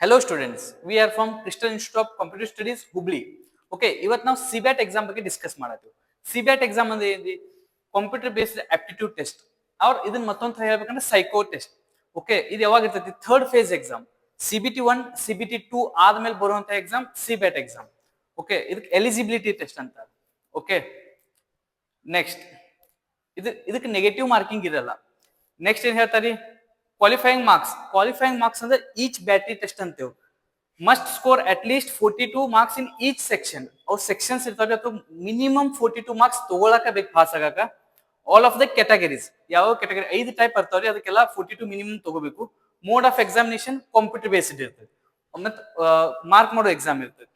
Hello students we are from Crystal Institute of Computer Studies Hubli okay ಇವತ್ತು ನಾವು CBAT exam ಬಗ್ಗೆ discuss ಮಾಡತ್ತೀವಿ CBAT exam ಅಂದ್ರೆ ಏನ್ರಿ? ಕಂಪ್ಯೂಟರ್ ಬೇಸ್ಡ್ ಆಪ್ಟಿಟ್ಯೂಡ್ ಟೆಸ್ಟ್ ಅವ್ರ ಇದನ್ನ ಮತ್ತೊಂದು ಹೇಳ್ಬೇಕಂದ್ರೆ ಸೈಕೋ ಟೆಸ್ಟ್ ಓಕೆ ಇದು ಯಾವಾಗ ಇರ್ತೈತಿ? Third phase exam C B T one C B T two ಆದ್ಮೇಲೆ ಬರುವಂತ ಎಕ್ಸಾಮ್ ಸಿಬ್ಯಾಟ್ ಎಕ್ಸಾಮ್ ಓಕೆ ಇದಕ್ಕೆ ಎಲಿಜಿಬಿಲಿಟಿ ಟೆಸ್ಟ್ ಅಂತ. ಓಕೆ ನೆಕ್ಸ್ಟ್ ಇದು, ಇದಕ್ಕೆ ನೆಗೆಟಿವ್ ಮಾರ್ಕಿಂಗ್ ಇರಲ್ಲ. ನೆಕ್ಸ್ಟ್ ಏನ್ ಹೇಳ್ತಾರಿ? ಕ್ವಾಲಿಫೈಯಿಂಗ್ ಮಾರ್ಕ್ಸ್ ಕ್ವಾಲಿಫೈಯಿಂಗ್ ಮಾರ್ಕ್ಸ್ ಅಂದ್ರೆ each battery test ಅಂತೇವೆ. Must score at least forty two marks in each section ಅವು ಸೆಕ್ಷನ್ಸ್ ಇರ್ತಾವೆ ಅಥವಾ ಮಿನಿಮಮ್ ಫೋರ್ಟಿ ಟೂ ಮಾರ್ಕ್ಸ್ ತಗೊಳಕ ಬೇಕು ಪಾಸ್ ಆಗಾಕ. ಆಲ್ ಆಫ್ ದ ಕೆಟಗರೀಸ್ ಯಾವ ಕೆಟಗರಿ ಐದು ಟೈಪ್ ಬರ್ತಾವ್ರಿ, ಅದಕ್ಕೆಲ್ಲ ಫೋರ್ಟಿ ಟು ಮಿನಿಮಮ್ ತಗೋಬೇಕು. Mode of examination computer based ಇರ್ತದೆ. ಮತ್ತೆ ಮಾರ್ಕ್ ಮಾಡೋ ಎಕ್ಸಾಮ್ ಇರ್ತದೆ.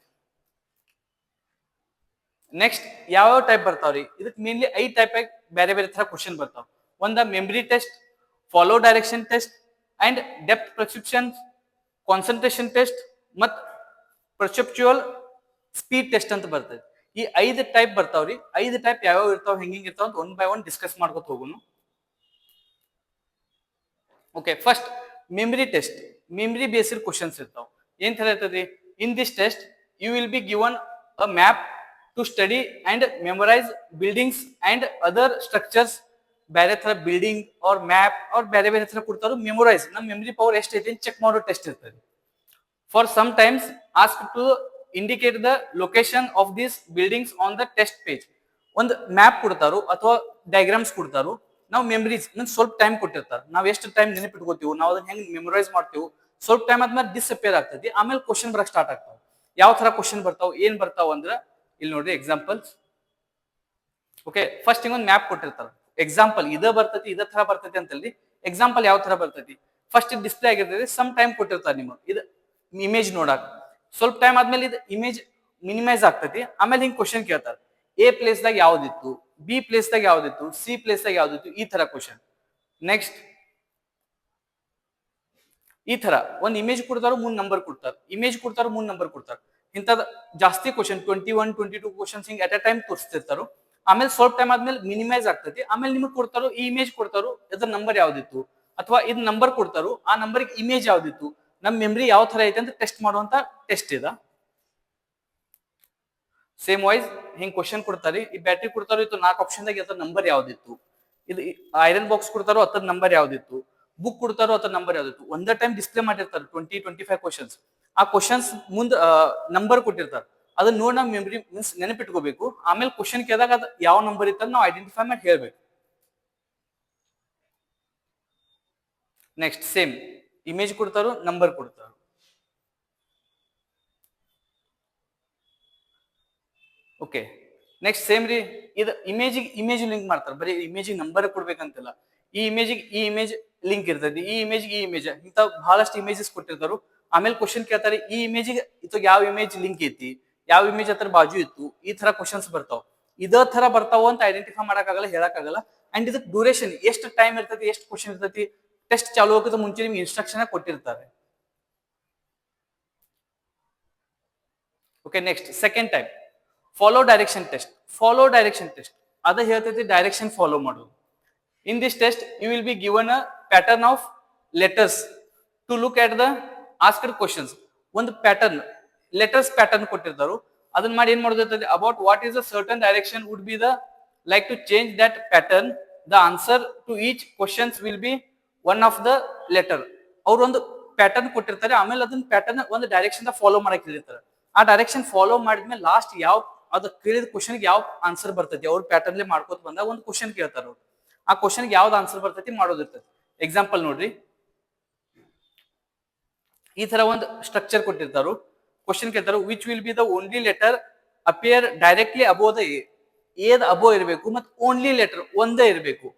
ನೆಕ್ಸ್ಟ್ ಯಾವ ಟೈಪ್ ಬರ್ತಾವ್ರಿ? ಇದಕ್ಕೆ ಮೇನ್ಲಿ ಐದು ಟೈಪ್ ಬೇರೆ ಬೇರೆ ತರ ಕ್ವಶನ್ ಬರ್ತಾವ. ಒಂದ memory test follow direction test and depth perception concentration test ಮತ್ ಪರ್ಸೆಪ್ಚುವಲ್ ಸ್ಪೀಡ್ ಟೆಸ್ಟ್ ಅಂತ ಬರ್ತದೆ ಈ ಐದು ಟೈಪ್ ಬರ್ತಾವ್ರಿ ಐದು ಟೈಪ್ ಯಾವ್ಯಾವ ಇರ್ತಾವ ಹೆಂಗಿಂಗ್ ಇರ್ತಾವ ಅಂತ ಒನ್ ಬೈ ಒನ್ ಡಿಸ್ಕಸ್ ಮಾಡ್ಕೊತ ಹೋಗುನು okay first memory test memory based questions ಇರ್ತಾವ ಏನ್ ಹೇಳ್ತದ್ರಿ in this test you will be given a map to study and memorize buildings and other structures ಬೇರೆ ತರ ಬಿಲ್ಡಿಂಗ್ ಅವ್ರ ಮ್ಯಾಪ್ ಅವ್ರ ಬೇರೆ ಬೇರೆ ತರ ಕೊಡ್ತಾರೋ ಮೆಮೊರೈಸ್ ನಮ್ಮ ಮೆಮರಿ ಪವರ್ ಎಷ್ಟೈತಿ ಚೆಕ್ ಮಾಡೋ ಟೆಸ್ಟ್ ಇರ್ತದೆ. For sometimes ask to indicate the location of these buildings on the test page ಒಂದು ಮ್ಯಾಪ್ ಕೊಡ್ತಾರೋ ಅಥವಾ ಡಯಾಗ್ರಾಮ್ಸ್ ಕೊಡ್ತಾರೋ, ನಾವು ಮೆಮರೀಸ್ ಸ್ವಲ್ಪ ಟೈಮ್ ಕೊಟ್ಟಿರ್ತಾರೆ. ನಾವು ಎಷ್ಟು ಟೈಮ್ ನೆನಪಿಟ್ಕೋತೀವಿ, ನಾವು ಅದನ್ನ ಹೆಂಗ್ ಮೆಮೊರೈಸ್ ಮಾಡ್ತೀವಿ, ಸ್ವಲ್ಪ ಟೈಮ್ ಆದ್ಮೇಲೆ ಡಿಸ್ಅಪಿಯರ್ ಆಗ್ತದೆ. ಆಮೇಲೆ ಕ್ವಶನ್ ಬರಕ್ ಸ್ಟಾರ್ಟ್ ಆಗ್ತಾವ. ಯಾವ ತರ ಕ್ವಶನ್ ಬರ್ತಾವ, ಏನ್ ಬರ್ತಾವ ಅಂದ್ರೆ ಇಲ್ಲಿ ನೋಡ್ರಿ ಎಕ್ಸಾಂಪಲ್ಸ್ ಓಕೆ ಫಸ್ಟ್ ಹಿಂಗೊಂದು ಮ್ಯಾಪ್ ಕೊಟ್ಟಿರ್ತಾರ. ಎಕ್ಸಾಂಪಲ್ ಇದ ಬರ್ತೈತಿ, ಇದ ತರ ಬರ್ತೈತಿ ಅಂತಲ್ಲಿ ಎಕ್ಸಾಂಪಲ್ ಯಾವ ತರ ಬರ್ತೈತಿ? ಫಸ್ಟ್ ಡಿಸ್ಪ್ಲೇ ಆಗಿರ್ತೈತಿ ಸಮ್ ಟೈಮ್ ಕೊಟ್ಟಿರ್ತಾರೆ ನಿಮಗೆ ಇದು ಇಮೇಜ್ ನೋಡಾಕ. ಸ್ವಲ್ಪ ಟೈಮ್ ಆದ್ಮೇಲೆ ಇದು ಇಮೇಜ್ ಮಿನಿಮೈಸ್ ಆಗ್ತೈತಿ. ಆಮೇಲೆ ಹಿಂಗ್ ಕ್ವಶನ್ ಕೇಳ್ತಾರೆ. ಎ ಪ್ಲೇಸ್ ದಾಗ ಯಾವ್ದಿತ್ತು? ಬಿ ಪ್ಲೇಸ್ ದಾಗ ಯಾವ್ದಿತ್ತು? ಸಿ ಪ್ಲೇಸ್ ದಾಗ ಯಾವ್ದಿತ್ತು? ಈ ತರ ಕ್ವಶನ್ ನೆಕ್ಸ್ಟ್ ಈ ತರ ಒಂದ್ ಇಮೇಜ್ ಕೊಡ್ತಾರ ಮುಂದ್ ನಂಬರ್ ಕೊಡ್ತಾರ. ಇಮೇಜ್ ಕೊಡ್ತಾರ, ಮೂರ್ ನಂಬರ್ ಕೊಡ್ತಾರ. ಇಂಥದ್ ಜಾಸ್ತಿ question twenty one twenty two questions ಹಿಂಗ್ ಅಟ್ ಅ ಟೈಮ್ ತೋರಿಸ್ತಿರ್ತಾರೋ. ಆಮೇಲೆ ಸ್ವಲ್ಪ ಟೈಮ್ ಆದ್ಮೇಲೆ ಮಿನಿಮೈಸ್ ಆಗ್ತೈತಿ. ಆಮೇಲೆ ನಿಮಗೆ ಕೊಡ್ತಾರೋ ಈ ಇಮೇಜ್ ಕೊಡ್ತಾರೋ ಇದ್ರ ನಂಬರ್ ಯಾವ್ದಿತ್ತು? ಅಥವಾ ಇದ್ ನಂಬರ್ ಕೊಡ್ತಾರೋ, ಆ ನಂಬರ್ ಇಮೇಜ್ ಯಾವ್ದಿತ್ತು? ನಮ್ ಮೆಮ್ರಿ ಯಾವ ತರ ಐತೆ ಅಂತ ಟೆಸ್ಟ್ ಮಾಡುವಂತ ಟೆಸ್ಟ್ ಇದ. ಸೇಮ್ ವೈಸ್ ಹಿಂಗ್ ಕ್ವಶನ್ ಕೊಡ್ತಾರೆ. ಈ ಬ್ಯಾಟ್ರಿ ಕೊಡ್ತಾರೋ ಇತ್ತು ನಾಲ್ಕು ಆಪ್ಷನ್ ದಾಗ ಅದ್ರ ನಂಬರ್ ಯಾವ್ದಿತ್ತು? ಇದು ಐರನ್ ಬಾಕ್ಸ್ ಕೊಡ್ತಾರೋ ಅದ್ರ ನಂಬರ್ ಯಾವ್ದಿತ್ತು? ಬುಕ್ ಕೊಡ್ತಾರೋ ಅದ್ರ ನಂಬರ್ ಯಾವ್ದಿತ್ತು? ಒಂದೇ ಟೈಮ್ ಡಿಸ್ಪ್ಲೇ ಮಾಡಿರ್ತಾರೆ ಟ್ವೆಂಟಿ ಟ್ವೆಂಟಿ ಫೈವ್ ಕ್ವಶನ್ಸ್ ಆ ಕ್ವಶನ್ಸ್ ಮುಂದ್ ನಂಬರ್ ಕೊಟ್ಟಿರ್ತಾರೆ. ಅದನ್ನ ನೋಡಿ ನಾವು ಮೆಮ್ರಿ ಮೀನ್ಸ್ ನೆನಪಿಟ್ಕೋಬೇಕು. ಆಮೇಲೆ ಕ್ವಶನ್ ಕೇಳಿದಾಗ ಅದು ಯಾವ ನಂಬರ್ ಇತ್ತ ನಾವು ಐಡೆಂಟಿಫೈ ಮಾಡಿ ಹೇಳ್ಬೇಕು. ನೆಕ್ಸ್ಟ್ ಸೇಮ್ ಇಮೇಜ್ ಕೊಡ್ತಾರೋ ನಂಬರ್ ಕೊಡ್ತಾರೋ. ಓಕೆ ನೆಕ್ಸ್ಟ್ ಸೇಮ್ ರೀ. ಇದು ಇಮೇಜಿಗೆ ಇಮೇಜ್ ಲಿಂಕ್ ಮಾಡ್ತಾರೆ. ಬರೀ ಇಮೇಜಿಗೆ ನಂಬರ್ ಕೊಡ್ಬೇಕಂತಿಲ್ಲ. ಈ ಇಮೇಜಿಗೆ ಈ ಇಮೇಜ್ ಲಿಂಕ್ ಇರ್ತೈತಿ. ಈ ಇಮೇಜ್ಗೆ ಈ ಇಮೇಜ್ ಇಂಥ ಬಹಳಷ್ಟು ಇಮೇಜಸ್ ಕೊಟ್ಟಿರ್ತಾರು. ಆಮೇಲೆ ಕ್ವಶನ್ ಕೇಳ್ತಾರೆ, ಈ ಇಮೇಜಿಗೆ ಇತ್ತಾಗ ಯಾವ ಇಮೇಜ್ ಲಿಂಕ್ ಐತಿ? ಯಾವ ಇಮೇಜ್ ಹತ್ರ ಬಾಜು ಇತ್ತು, ಈ ತರ ಕ್ವಶನ್ಸ್ ಬರ್ತಾವ. ಇದೇ ತರ ಬರ್ತಾವ ಅಂತ ಐಡೆಂಟಿಫೈ ಮಾಡಕ್ಕಾಗಲ್ಲ, ಹೇಳಕ್ಕಾಗಲ್ಲ. ಅಂಡ್ ಇದಕ್ಕೆ ಡ್ಯೂರೇಷನ್ ಎಷ್ಟು ಟೈಮ್ ಇರ್ತೈತಿ, ಎಷ್ಟು ಕ್ವಶನ್ ಇರ್ತೈತಿ ಟೆಸ್ಟ್ ಚಾಲು ಹೋಗೋದ ಮುಂಚೆ ನಿಮ್ಗೆ ಇನ್ಸ್ಟ್ರಕ್ಷನ್ ಕೊಟ್ಟಿರ್ತಾರೆ. Okay next second type follow direction test follow direction test ಅದ ಹೇಳ್ತೈತಿ ಡೈರೆಕ್ಷನ್ ಫಾಲೋ ಮಾಡೋದು in this test you will be given a pattern of letters to look at the asker questions ಒಂದು pattern letters pattern ಕೊಟ್ಟಿರ್ತಾರು. ಅದನ್ನ ಮಾಡಿ ಏನ್ ಮಾಡೋದಿರ್ತದೆ about what is a certain direction would be the like to change that pattern the answer to each questions will be one of the letter ಅವ್ರು ಒಂದು pattern ಕೊಟ್ಟಿರ್ತಾರೆ, ಆಮೇಲೆ ಅದನ್ನ ಪ್ಯಾಟರ್ನ್ ಒಂದು ಡೈರೆಕ್ಷನ್ ಫಾಲೋ ಮಾಡಕ್ ಹೇಳಿರ್ತಾರೆ. ಆ ಡೈರೆಕ್ಷನ್ ಫಾಲೋ ಮಾಡಿದ್ಮೇಲೆ ಲಾಸ್ಟ್ ಯಾವ, ಅದು ಕೇಳಿದ ಕ್ವಶನ್ ಯಾವ ಆನ್ಸರ್ ಬರ್ತೈತಿ? ಅವ್ರ ಪ್ಯಾಟರ್ನ್ಲೆ ಮಾಡ್ಕೋತ ಬಂದಾಗ ಒಂದು ಕ್ವಶನ್ ಕೇಳ್ತಾರ ಅವ್ರು. ಆ ಕ್ವಶನ್ ಯಾವ್ದು ಆನ್ಸರ್ ಬರ್ತೈತಿ ಮಾಡೋದಿರ್ತೈತಿ ಎಕ್ಸಾಂಪಲ್ ನೋಡ್ರಿ. ಈ ತರ ಒಂದು ಸ್ಟ್ರಕ್ಚರ್ ಕೊಟ್ಟಿರ್ತಾರು. ಕ್ವಶನ್ ಕೇಳ್ತಾರೆ which will be the only letter appear directly above the ಏದ್ above ಇರಬೇಕು ಮತ್ ಓನ್ಲಿ ಲೆಟರ್ ಒಂದೇ ಇರಬೇಕು.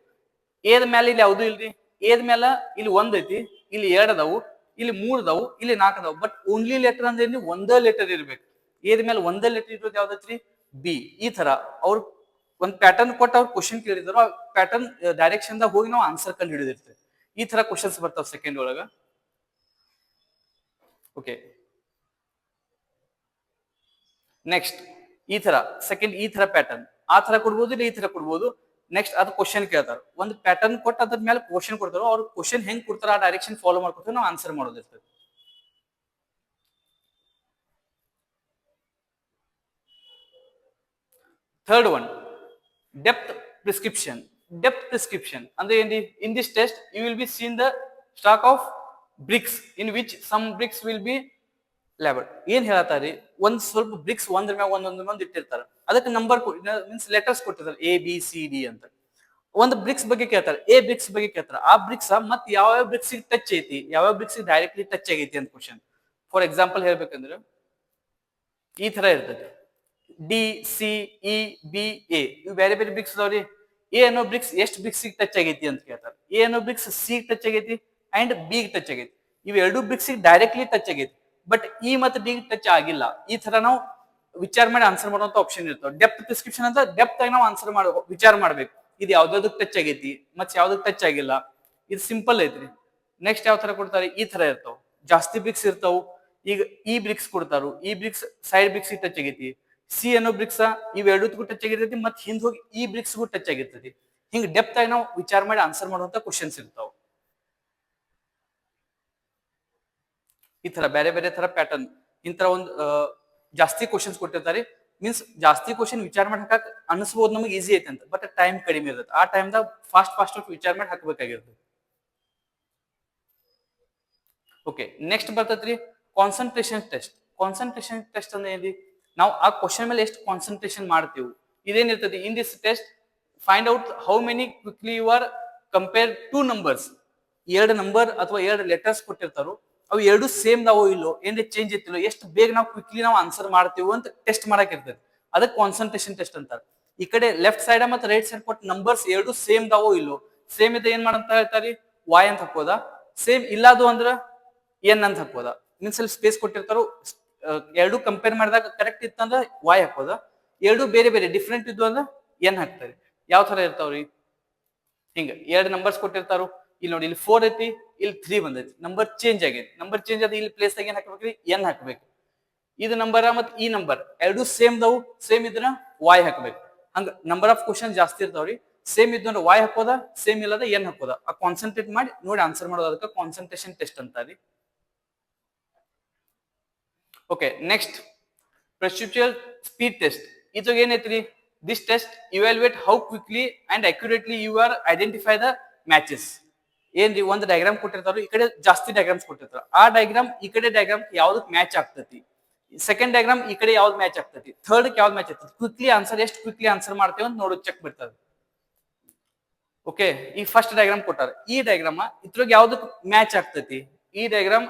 ಏದ್ ಮೇಲೆ ಇಲ್ಲಿ ಯಾವ್ದು ಇಲ್ರಿ? ಏದ್ ಮೇಲೆ ಇಲ್ಲಿ ಒಂದೈತಿ ಇಲ್ಲಿ ಎರಡ್ ಅದಾವು, ಇಲ್ಲಿ ಮೂರ್ ಅದಾವು, ಇಲ್ಲಿ ನಾಲ್ಕು ಅದಾವು ಬಟ್ ಓನ್ಲಿ ಲೆಟರ್ ಅಂದ್ರೆ ಒಂದೇ ಲೆಟರ್ ಇರ್ಬೇಕು. ಏದ್ ಮೇಲೆ ಒಂದೇ ಲೆಟರ್ ಇರೋದು ಯಾವ್ದೈತ್ರಿ ಬಿ ಈ ತರ ಅವ್ರು ಒಂದ್ ಪ್ಯಾಟರ್ನ್ ಕೊಟ್ಟು ಅವ್ರು ಕ್ವಶನ್ ಕೇಳಿದ್ರು, ಆ ಪ್ಯಾಟರ್ನ್ ಡೈರೆಕ್ಷನ್ ದಾಗ ಹೋಗಿ ನಾವು ಆನ್ಸರ್ ಕಂಡು ಹಿಡಿದಿರ್ತೇವೆ. ಈ ತರ ಕ್ವಶನ್ಸ್ ಬರ್ತಾವ ಸೆಕೆಂಡ್ ಒಳಗ. ಓಕೆ ನೆಕ್ಸ್ಟ್ ಈ ತರ ಸೆಕೆಂಡ್ ಈ ತರ ಪ್ಯಾಟರ್ನ್ ಆ ತರ ಕೊಡ್ಬೋದು ಇಲ್ಲ ಈ ತರ ಕೊಡ್ಬೋದು ನೆಕ್ಸ್ಟ್ ಅದು ಕ್ವಶನ್ ಕೇಳ್ತಾರ ಒಂದು ಪ್ಯಾಟರ್ನ್ ಕೊಟ್ಟು ಅದ್ರ ಮೇಲೆ ಕ್ವಶನ್ ಕೊಡ್ತಾರೋ ಅವ್ರು ಕ್ವಶನ್ ಹೆಂಗ್ ಕೊಡ್ತಾರ ಆ ಡೈರೆಕ್ಷನ್ ಫಾಲೋ ಮಾಡ್ಕೊತಾರೆ ನಾವು answer ಮಾಡೋದಿರ್ತದೆ third one depth prescription depth prescription ಅಂದ್ರೆ ಏನ್ in this test you will be seen the stack of bricks in which some bricks will be level ಏನ್ ಹೇಳತ್ತಾರಿ? ಒಂದ್ ಸ್ವಲ್ಪ ಬ್ರಿಕ್ಸ್ ಒಂದ್ರ ಮ್ಯಾಗ ಒಂದೊಂದ್ ಮಂದಿ ಇಟ್ಟಿರ್ತಾರ. ಅದಕ್ಕೆ ನಂಬರ್ ಮೀನ್ಸ್ ಲೆಟರ್ಸ್ ಕೊಟ್ಟಿರ್ತಾರೆ ಎ ಬಿ ಸಿ ಡಿ ಅಂತ. ಒಂದು ಬ್ರಿಕ್ಸ್ ಬಗ್ಗೆ ಕೇಳ್ತಾರೆ ಎ ಬ್ರಿಕ್ಸ್ ಬಗ್ಗೆ ಕೇಳ್ತಾರೆ. ಆ ಬ್ರಿಕ್ಸ್ ಮತ್ ಯಾವ ಯಾವ ಬ್ರಿಕ್ಸ್ ಟಚ್ ಐತಿ ಯಾವ ಯಾವ ಬ್ರಿಕ್ಸ್ ಡೈರೆಕ್ಟ್ಲಿ ಟಚ್ ಆಗೈತಿ ಅಂತ ಕ್ವಶನ್ ಫಾರ್ ಎಕ್ಸಾಂಪಲ್ ಹೇಳ್ಬೇಕಂದ್ರೆ, ಈ ತರ ಇರ್ತದೆ D C E B A ಇವು ಬೇರೆ ಬೇರೆ ಬ್ರಿಕ್ಸ್ ಅದಾವ್ರಿ. ಎ ಅನ್ನೋ ಬ್ರಿಕ್ಸ್ ಎಷ್ಟು ಬ್ರಿಕ್ಸ್ ಟಚ್ ಆಗೈತಿ ಅಂತ ಕೇಳ್ತಾರೆ. ಎ ಅನ್ನೋ ಬ್ರಿಕ್ಸ್ ಸಿ ಟಚ್ ಆಗೈತಿ ಅಂಡ್ ಬಿ ಟಚ್ ಆಗೈತಿ. ಇವೆರಡು ಬ್ರಿಕ್ಸ್ ಡೈರೆಕ್ಟ್ಲಿ ಟಚ್ ಆಗೈತಿ. ಬಟ್ ಇ ಮತ್ತು ಡಿ ಟಚ್ ಆಗಿಲ್ಲ. ಈ ತರ ನಾವು ವಿಚಾರ ಮಾಡಿ ಆನ್ಸರ್ ಮಾಡುವಂತ ಆಪ್ಷನ್ ಇರ್ತವೆ ಡೆಪ್ತ್ ಪ್ರಿಸ್ಕ್ರಿಪ್ಷನ್ ಅಂತ ಡೆಪ್ತ್ ಆಗಿ ನಾವು ಆನ್ಸರ್ ಮಾಡ, ವಿಚಾರ ಮಾಡ್ಬೇಕು. ಇದು ಯಾವ್ದಾವ್ದಕ್ ಟಚ್ ಆಗೈತಿ, ಮತ್ತೆ ಯಾವ್ದಕ್ ಟಚ್ ಆಗಿಲ್ಲ. ಇದು ಸಿಂಪಲ್ ಐತ್ರಿ. ನೆಕ್ಸ್ಟ್ ಯಾವ ತರ ಕೊಡ್ತಾರೆ? ಈ ತರ ಇರ್ತಾವ. ಜಾಸ್ತಿ ಬ್ರಿಕ್ಸ್ ಇರ್ತಾವ. ಈಗ ಈ ಬ್ರಿಕ್ಸ್ ಕೊಡ್ತಾರು. ಈ ಬ್ರಿಕ್ಸ್ ಸೈಡ್ ಬ್ರಿಕ್ಸ್ ಟಚ್ ಆಗೈತಿ. ಸಿ ಅನ್ನೋ ಬ್ರಿಕ್ಸ್ ಇವೆರಡಕ್ಕೂ ಟಚ್ ಆಗಿರ್ತೈತಿ ಮತ್ ಹಿಂದ್ ಹೋಗಿ ಈ ಬ್ರಿಕ್ಸ್ಗೂ ಟಚ್ ಆಗಿರ್ತೈತಿ. ಹಿಂಗ್ ಡೆಪ್ತ್ ಆಗಿ ನಾವು ವಿಚಾರ ಮಾಡಿ ಆನ್ಸರ್ ಮಾಡುವಂತ ಕ್ವಶನ್ಸ್ ಇರ್ತಾವ. ಈ ತರ ಬೇರೆ ಬೇರೆ ತರ ಪ್ಯಾಟರ್ನ್ ಇಂತರ ಒಂದು ಜಾಸ್ತಿ ಕ್ವಶನ್ಸ್ ಕೊಟ್ಟಿರ್ತಾರೆ. ಮೀನ್ಸ್ ಜಾಸ್ತಿ ಕ್ವಶನ್ ವಿಚಾರ ಮಾಡಿ ಹಾಕಕ್ ಅನಿಸ್ಬೋದು ನಮಗೆ ಈಸಿ ಐತೆ ಅಂತ. ಬಟ್ ಟೈಮ್ ಕಡಿಮೆ ಇರುತ್ತೆ. ಆ ಟೈಮ್ದಾಗ ಫಾಸ್ಟ್ ಫಾಸ್ಟ್ ವಿಚಾರ ಮಾಡಿ ಹಾಕಬೇಕಾಗಿರ್ತದೆ ಓಕೆ ನೆಕ್ಸ್ಟ್ ಬರ್ತೈತ್ರಿ ಕಾನ್ಸಂಟ್ರೇಷನ್ ಟೆಸ್ಟ್ ಕಾನ್ಸಂಟ್ರೇಷನ್ ಟೆಸ್ಟ್ ಅಂದ್ರೆ ಏನ್ರಿ? ನಾವು ಆ ಕ್ವಶನ್ ಮೇಲೆ ಎಷ್ಟು ಕಾನ್ಸಂಟ್ರೇಷನ್ ಮಾಡ್ತೀವಿ? ಇದೇನಿರ್ತದೆ in this test find out how many quickly you are compare two numbers ಎರಡು ನಂಬರ್ ಅಥವಾ ಎರಡು ಲೆಟರ್ಸ್ ಕೊಟ್ಟಿರ್ತಾರೋ ಅವು ಎರಡು ಸೇಮ್ ನಾವು ಇಲ್ಲೋ? ಏನ್ರಿ ಚೇಂಜ್ ಇತ್ತಿಲ್ಲೋ ಎಷ್ಟು ಬೇಗ ನಾವು ಕ್ವಿಕ್ಲಿ ನಾವು ಆನ್ಸರ್ ಮಾಡ್ತೀವಿ ಅಂತ ಟೆಸ್ಟ್ ಮಾಡಕ್ ಇರ್ತದೆ ಅದಕ್ಕೆ ಕಾನ್ಸಂಟ್ರೇಷನ್ ಟೆಸ್ಟ್ ಅಂತಾರೆ. ಈ ಕಡೆ ಲೆಫ್ಟ್ ಸೈಡ್ ಮತ್ತೆ ರೈಟ್ ಸೈಡ್ ಕೊಟ್ಟು ನಂಬರ್ಸ್ ಎರಡು ಸೇಮ್ ದಾವೋ ಇಲ್ಲೋ? ಸೇಮ್ ಇದೆ ಏನ್ ಮಾಡಂತ ಹೇಳ್ತಾರಿ? ವಾಯ್ ಅಂತ ಹಾಕೋದ ಸೇಮ್ ಇಲ್ಲದು ಅಂದ್ರ ಎನ್ ಅಂತ ಹಾಕೋದ ಮೀನ್ಸ್ ಅಲ್ಲಿ ಸ್ಪೇಸ್ ಕೊಟ್ಟಿರ್ತಾರೋ ಎರಡು ಕಂಪೇರ್ ಮಾಡಿದಾಗ ಕರೆಕ್ಟ್ ಇತ್ತಂದ್ರ ವಾಯ್ ಹಾಕೋದ ಎರಡು ಬೇರೆ ಬೇರೆ ಡಿಫ್ರೆಂಟ್ ಇದ್ವು ಅಂದ್ರೆ ಎನ್ ಹಾಕ್ತಾರೆ. ಯಾವ ತರ ಇರ್ತಾವ್ರಿ? ಹಿಂಗ, ಎರಡು ನಂಬರ್ಸ್ ಕೊಟ್ಟಿರ್ತಾರೋ? ಇಲ್ಲಿ ನೋಡಿ, ಇಲ್ಲಿ ಫೋರ್ ಐತಿ, ಇಲ್ಲಿ ತ್ರೀ ಬಂದೈತಿ. ನಂಬರ್ ಚೇಂಜ್ ಆಗೈತಿ. ನಂಬರ್ ಚೇಂಜ್ ಆದ ಇಲ್ಲಿ ಪ್ಲೇಸ್ ಏನ್ ಹಾಕ್ಬೇಕ್ರಿ ಎನ್ ಹಾಕ್ಬೇಕು. ಇದು ನಂಬರ್ ಮತ್ ಈ ನಂಬರ್ ಎರಡು ಸೇಮ್ ದವು ಸೇಮ್ ಇದ್ರ ವಾಯ್ ಹಾಕ್ಬೇಕು. ಹಂಗ ನಂಬರ್ ಆಫ್ ಕ್ವಶನ್ ಜಾಸ್ತಿ ಇರ್ತಾವ್ರಿ ಸೇಮ್ ಅಂದ್ರೆ ವಾಯ್ ಹಾಕೋದ ಸೇಮ್ ಇಲ್ಲದ ಏನ್ ಹಾಕೋದ ಆ ಕಾನ್ಸಂಟ್ರೇಟ್ ಮಾಡಿ, ನೋಡಿ ಆನ್ಸರ್ ಮಾಡೋದು ಅದಕ್ಕೆ concentration test ಅಂತಾರಿ okay next procedure speed test ಇದು ಏನೈತ್ರಿ this test evaluate how quickly and accurately you are identify the matches ಏನ್ರಿ, ಒಂದು ಡಯಾಗ್ರಾಮ್ ಕೊಟ್ಟಿರ್ತಾರೋ ಈ ಕಡೆ ಜಾಸ್ತಿ ಡಯಾಗ್ರಾಮ್ಸ್ ಕೊಟ್ಟಿರ್ತಾರ ಆ ಡಯಾಗ್ರಾಮ್ ಈ ಕಡೆ ಡಯಾಗ್ರಾಮ್ ಯಾವ್ದಕ್ ಮ್ಯಾಚ್ ಆಗ್ತತಿ? ಸೆಕೆಂಡ್ ಡಯಾಗ್ರಾಮ್ ಈ ಕಡೆ ಯಾವ್ದು ಮ್ಯಾಚ್ ಆಗ್ತತಿ? ಥರ್ಡ್ ಯಾವ್ದು ಮ್ಯಾಚ್ ಆಗ್ತದೆ ಕ್ವಿಕ್ಲಿ ಆನ್ಸರ್ ಎಷ್ಟು ಕ್ವಿಕ್ಲಿ ಆನ್ಸರ್ ಮಾಡ್ತೇವೆ ಅಂತ ನೋಡೋದು ಚೆಕ್ ಬಿಡ್ತದೆ ಓಕೆ ಈ ಫಸ್ಟ್ ಡಯಾಗ್ರಾಮ್ ಕೊಟ್ಟಾರ. ಈ ಡಯಾಗ್ರಾಮ್ ಇದ್ರಾಗ ಯಾವ್ದಕ್ ಮ್ಯಾಚ್ ಆಗ್ತತಿ? ಈ ಡಯಾಗ್ರಾಮ್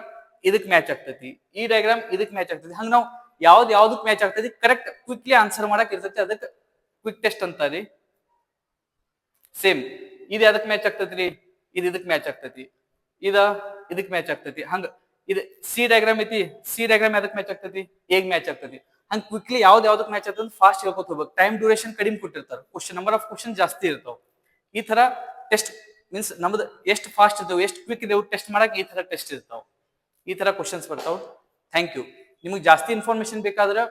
ಇದಕ್ ಮ್ಯಾಚ್ ಆಗ್ತತಿ. ಈ ಡಯಾಗ್ರಾಮ್ ಇದಕ್ ಮ್ಯಾಚ್ ಆಗ್ತತಿ. ಹಂಗ ನಾವು ಯಾವ್ದು ಯಾವ್ದಕ್ ಮ್ಯಾಚ್ ಆಗ್ತತಿ? ಕರೆಕ್ಟ್ ಕ್ವಿಕ್ಲಿ ಆನ್ಸರ್ ಮಾಡಕ್ ಇರ್ತತಿ. ಅದಕ್ಕೆ ಕ್ವಿಕ್ ಟೆಸ್ಟ್ ಅಂತಾರಿ. ಸೇಮ್ ಇದು ಯಾವ್ದಕ್ ಮ್ಯಾಚ್ ಆಗ್ತೈತ್ರಿ? ಇದು ಇದಕ್ ಮ್ಯಾಚ್ ಆಗ್ತೈತಿ. ಇದ ಇದಕ್ ಮ್ಯಾಚ್ ಆಗ್ತೈತಿ. ಹಂಗ ಇದು ಸಿ ಡಯಾಗ್ರಾಮ್ ಐತಿ. ಸಿ ಡಯಾಗ್ರಾಮ್ ಯಾವ್ದಕ್ ಮ್ಯಾಚ್ ಆಗ್ತೈತಿ? ಹೇಗ್ ಮ್ಯಾಚ್ ಆಗ್ತೈತಿ? ಹಂಗ ಕ್ವಿಕ್ಲಿ ಯಾವ್ದು ಯಾವ್ದಕ್ ಮ್ಯಾಚ್ ಆಗ್ತದೆ ಫಾಸ್ಟ್ ಹೇಳ್ಕೊತ ಹೋಗ್ಬೇಕು. ಟೈಮ್ ಡ್ಯೂರೇಷನ್ ಕಡಿಮೆ ಕೊಟ್ಟಿರ್ತಾರೆ. ಕ್ವಶನ್ ನಂಬರ್ ಆಫ್ ಕ್ವಶನ್ ಜಾಸ್ತಿ ಇರ್ತಾವ. ಈ ತರ ಟೆಸ್ಟ್ ಮೀನ್ಸ್ ನಮ್ದು ಎಷ್ಟು ಫಾಸ್ಟ್ ಇದಾವೆ, ಎಷ್ಟು ಕ್ವಿಕ್ ಇದಾವೆ ಟೆಸ್ಟ್ ಮಾಡಕ್ ಈ ತರ ಟೆಸ್ಟ್ ಇರ್ತಾವ. ಈ ತರ ಕ್ವಶನ್ಸ್ ಬರ್ತಾವ. ಥ್ಯಾಂಕ್ ಯು ನಿಮಗೆ ಜಾಸ್ತಿ ಇನ್ಫಾರ್ಮೇಶನ್ ಬೇಕಾದ್ರೆ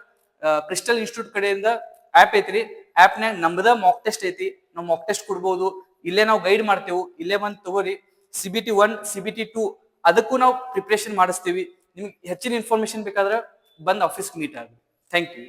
ಕ್ರಿಸ್ಟಲ್ ಇನ್ಸ್ಟಿಟ್ಯೂಟ್ ಕಡೆಯಿಂದ ಆಪ್ ಐತ್ರಿ. ಆ್ಯಪ್ನಾಗ ನಮ್ದ ಮಾಕ್ ಟೆಸ್ಟ್ ಐತಿ. ನಾವು ಮಾಕ್ ಟೆಸ್ಟ್ ಕೊಡ್ಬೋದು. ಇಲ್ಲೇ ನಾವು ಗೈಡ್ ಮಾಡ್ತೇವೆ. ಇಲ್ಲೇ ಬಂದು ತಗೋರಿ. C B T one C B T two ಅದಕ್ಕೂ ನಾವು ಪ್ರಿಪ್ರೇಷನ್ ಮಾಡಿಸ್ತೀವಿ. ನಿಮ್ಗೆ ಹೆಚ್ಚಿನ ಇನ್ಫಾರ್ಮೇಶನ್ ಬೇಕಾದ್ರೆ ಬಂದು ಆಫೀಸ್ಗೆ ಮೀಟ್ ಆಗಿ ಥ್ಯಾಂಕ್ ಯು